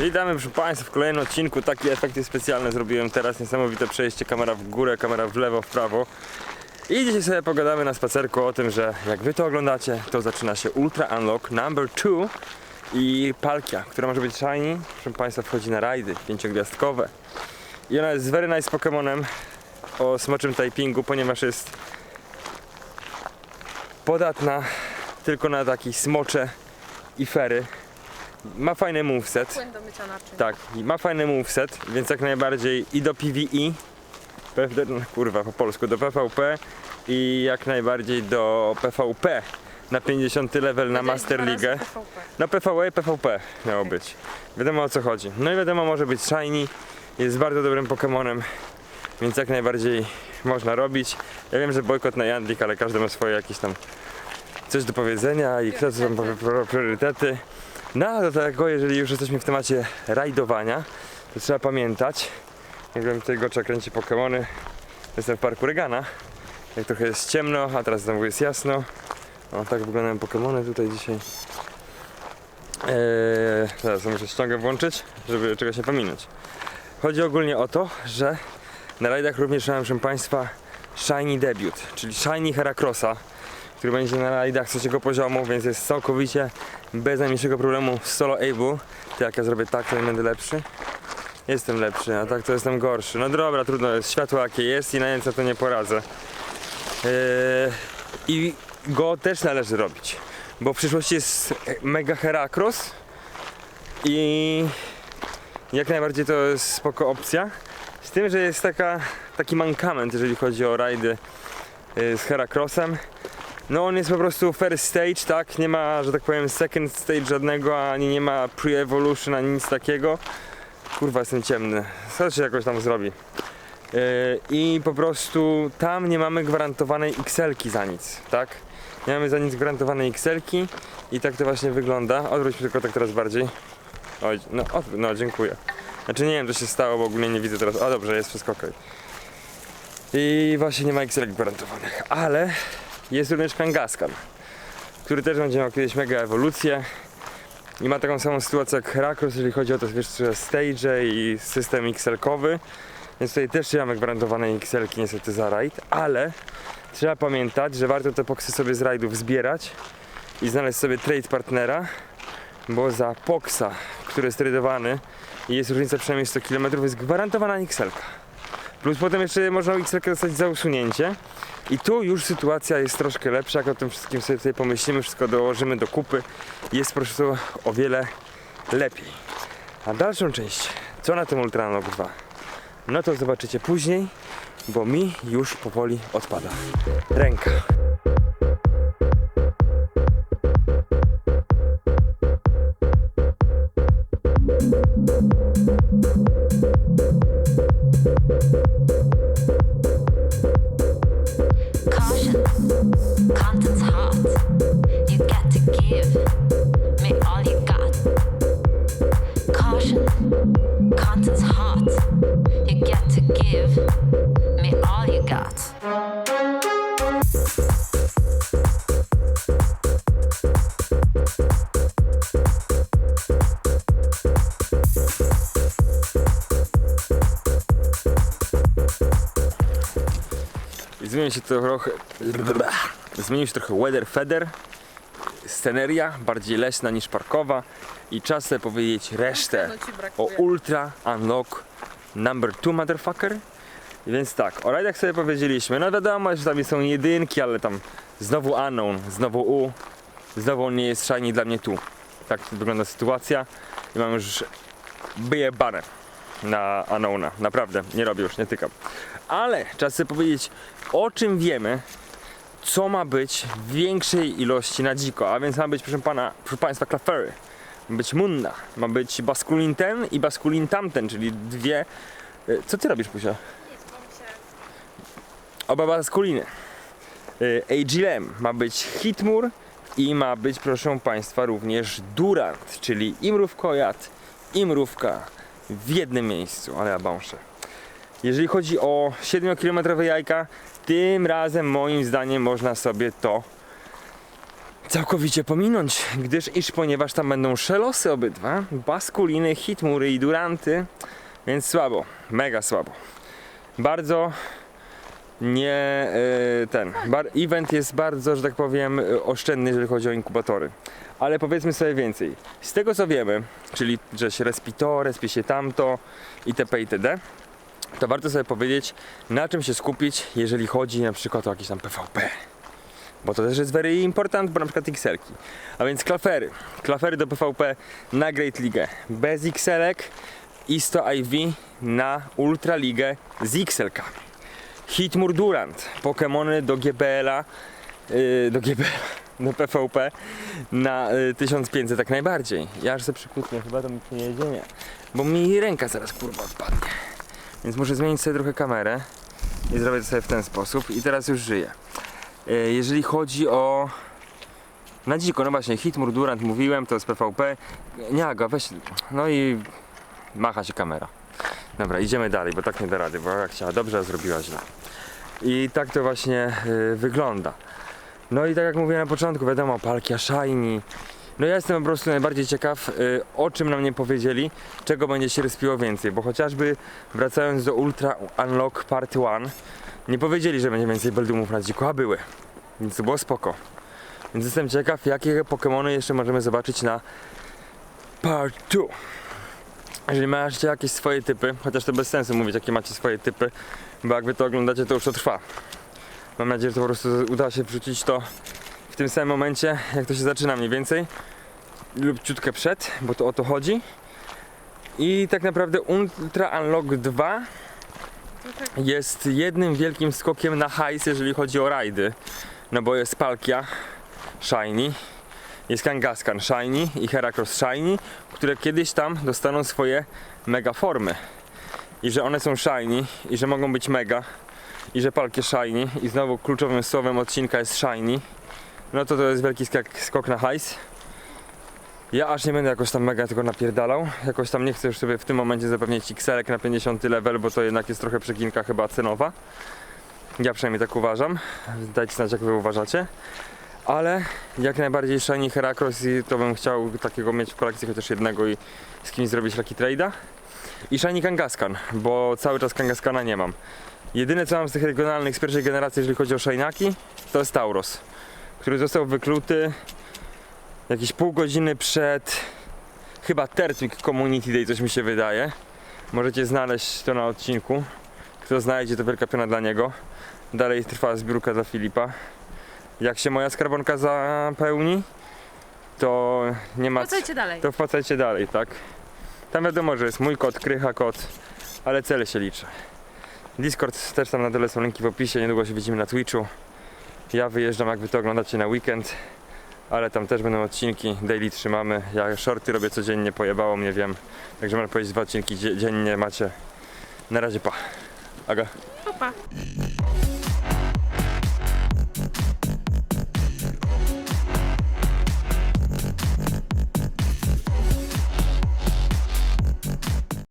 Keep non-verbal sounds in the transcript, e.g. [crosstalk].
Witamy proszę Państwa w kolejnym odcinku. Taki efekty specjalne zrobiłem teraz. Niesamowite przejście, kamera w górę, kamera w lewo, w prawo. I dzisiaj sobie pogadamy na spacerku o tym, że jak Wy to oglądacie, to zaczyna się Ultra Unlock number 2 i Palkia, która może być shiny. Proszę Państwa wchodzi na rajdy pięciogwiazdkowe. I ona jest very nice Pokemonem o smoczym typingu, ponieważ jest podatna tylko na taki smocze i fery. Ma fajny moveset. Płyn do mycia naczyń. Tak, i ma fajny moveset, więc jak najbardziej i do PvE, no, kurwa po polsku, do PvP i jak najbardziej do PvP na 50 level na Powiedziałeś Master dwa razy League. PvP. No PvE i PvP miało być. Wiadomo o co chodzi. No i wiadomo może być shiny, jest bardzo dobrym Pokemonem, więc jak najbardziej można robić. Ja wiem, że bojkot na Jandlik, ale każdy ma swoje jakieś tam coś do powiedzenia i kto co tam powie pro- priorytety. No do tego, jeżeli już jesteśmy w temacie rajdowania, to trzeba pamiętać, jak wiem tutaj Gocza kręci Pokemony, jestem w parku Regana, jak trochę jest ciemno, a teraz znowu jest jasno. O, tak wyglądają Pokemony tutaj dzisiaj. Eee, teraz muszę ściągę włączyć, żeby czegoś nie pominąć. Chodzi ogólnie o to, że na rajdach również mam, proszę Państwa, Shiny Debut, czyli Shiny Heracrossa, który będzie na rajdach trzeciego poziomu, więc jest całkowicie bez najmniejszego problemu solo able. To jak ja zrobię tak, to będę lepszy. Jestem lepszy, a tak to jestem gorszy. No dobra, trudno jest, światło jakie jest i na nic to nie poradzę. Eee, I go też należy robić, bo w przyszłości jest mega Heracross i jak najbardziej to jest spoko opcja. Z tym, że jest taka, taki mankament, jeżeli chodzi o rajdy y, z Heracrossem. No on jest po prostu first stage, tak? Nie ma, że tak powiem, second stage żadnego, ani nie ma pre-evolution, ani nic takiego. Kurwa, jestem ciemny. Co się jakoś tam zrobi? Yy, I po prostu tam nie mamy gwarantowanej XL-ki za nic, tak? Nie mamy za nic gwarantowanej XL-ki i tak to właśnie wygląda. Odwróć mi tylko tak teraz bardziej. Oj, no, no dziękuję. Znaczy nie wiem co się stało, bo ogólnie nie widzę teraz. A dobrze, jest wszystko ok. I właśnie nie ma XL gwarantowanych, ale jest również Kangaskhan, który też będzie miał kiedyś mega ewolucję. I ma taką samą sytuację jak Heracross, jeżeli chodzi o to, wiesz, że stage i system XL-kowy. Więc tutaj też nie mamy gwarantowanej XL-ki niestety za rajd, ale trzeba pamiętać, że warto te poksy sobie z rajdów zbierać i znaleźć sobie trade partnera, bo za poksa, który jest tradowany i jest różnica przynajmniej 100 km, jest gwarantowana XL-ka. Plus potem jeszcze można XL dostać za usunięcie. I tu już sytuacja jest troszkę lepsza, jak o tym wszystkim sobie tutaj pomyślimy, wszystko dołożymy do kupy. Jest po prostu o wiele lepiej. A dalszą część, co na tym Ultrano 2? No to zobaczycie później, bo mi już powoli odpada ręka. Zmienił się trochę. Zmienił się trochę weather feather. Sceneria bardziej leśna niż parkowa. I czas sobie powiedzieć resztę o. Ultra Unlock Number 2 Motherfucker. Więc tak, o rajdach sobie powiedzieliśmy. No wiadomo, że tam są jedynki, ale tam znowu Unknown, znowu U. Znowu on nie jest shiny dla mnie tu. Tak wygląda sytuacja. I mam już wyjebane na Unknowna. Naprawdę, nie robię już, nie tykam. Ale czas sobie powiedzieć, o czym wiemy, co ma być w większej ilości na dziko. A więc ma być, proszę, pana, proszę Państwa, klafery. Ma być munna, ma być baskulin ten i baskulin tamten, czyli dwie... E, Co ty robisz, Pusia? Oba baskuliny. E, Agilem ma być Hitmur i ma być, proszę Państwa, również Durant, czyli Imrówkojad, Imrówka w jednym miejscu, ale ja bąszę. Jeżeli chodzi o 7-kilometrowe jajka, tym razem moim zdaniem można sobie to całkowicie pominąć, gdyż iż ponieważ tam będą szelosy obydwa, baskuliny, hitmury i duranty, więc słabo, mega słabo. Bardzo nie y, ten. Event jest bardzo, że tak powiem, oszczędny, jeżeli chodzi o inkubatory. Ale powiedzmy sobie więcej. Z tego co wiemy, czyli że się respi to, respi się tamto itp. itd. To warto sobie powiedzieć, na czym się skupić, jeżeli chodzi na przykład o jakieś tam PvP. Bo to też jest very important, bo na przykład XL-ki. A więc klafery. Klafery do PvP na Great League. Bez XL-ek i 100 IV na Ultra Ligę z XL-kami. Hitmur Durant, Pokémony do GBL-a, yy, do GBL, [laughs] do PvP na y, 1500 tak najbardziej. Ja aż sobie przykutnę, chyba to mi nie jedzie, nie. Bo mi ręka zaraz kurwa odpadnie. Więc muszę zmienić sobie trochę kamerę i zrobię to sobie w ten sposób i teraz już żyję. Y, jeżeli chodzi o... Na dziko, no właśnie, Hitmur Durant mówiłem, to jest PvP. Nie, Aga, weź, no i macha się kamera. Dobra, idziemy dalej, bo tak nie da rady, bo jak chciała dobrze, a zrobiła źle. I tak to właśnie y, wygląda. No i tak jak mówiłem na początku, wiadomo, Palkia Shiny. No ja jestem po prostu najbardziej ciekaw, y, o czym nam nie powiedzieli, czego będzie się respiło więcej, bo chociażby wracając do Ultra Unlock Part 1, nie powiedzieli, że będzie więcej Beldumów na dziku, a były. Więc to było spoko. Więc jestem ciekaw, jakie Pokémony jeszcze możemy zobaczyć na Part 2. Jeżeli macie jakieś swoje typy, chociaż to bez sensu mówić, jakie macie swoje typy, bo jak wy to oglądacie, to już to trwa. Mam nadzieję, że to po prostu uda się wrzucić to tym samym momencie, jak to się zaczyna mniej więcej, lub ciutkę przed, bo to o to chodzi. I tak naprawdę Ultra Unlock 2 jest jednym wielkim skokiem na hajs, jeżeli chodzi o rajdy. No bo jest Palkia Shiny, jest Kangaskhan Shiny i Heracross Shiny, które kiedyś tam dostaną swoje mega formy. I że one są shiny, i że mogą być mega, i że palkie shiny, i znowu kluczowym słowem odcinka jest shiny, no to to jest wielki skok, skok na hajs. Ja aż nie będę jakoś tam mega tego napierdalał. Jakoś tam nie chcę już sobie w tym momencie zapewnić XL na 50 level, bo to jednak jest trochę przeginka chyba cenowa. Ja przynajmniej tak uważam. Dajcie znać jak wy uważacie. Ale jak najbardziej Shiny Heracross i to bym chciał takiego mieć w kolekcji chociaż jednego i z kimś zrobić Lucky Trade'a. I Shiny Kangaskhan, bo cały czas Kangaskana nie mam. Jedyne co mam z tych regionalnych z pierwszej generacji, jeżeli chodzi o Shinaki, to jest Tauros, który został wykluty jakieś pół godziny przed chyba Tertwig Community Day, coś mi się wydaje. Możecie znaleźć to na odcinku. Kto znajdzie, to wielka piona dla niego. Dalej trwa zbiórka dla Filipa. Jak się moja skarbonka zapełni, to nie ma... Wracajcie dalej. To wpłacajcie dalej, tak? Tam wiadomo, że jest mój kod, krycha kod, ale cele się liczy. Discord też tam na dole są linki w opisie, niedługo się widzimy na Twitchu. Ja wyjeżdżam, jak wy to oglądacie na weekend, ale tam też będą odcinki, daily trzymamy. Ja shorty robię codziennie, pojebało mnie, wiem. Także można powiedzieć, dwa odcinki dzie- dziennie macie. Na razie, pa. Aga. Opa.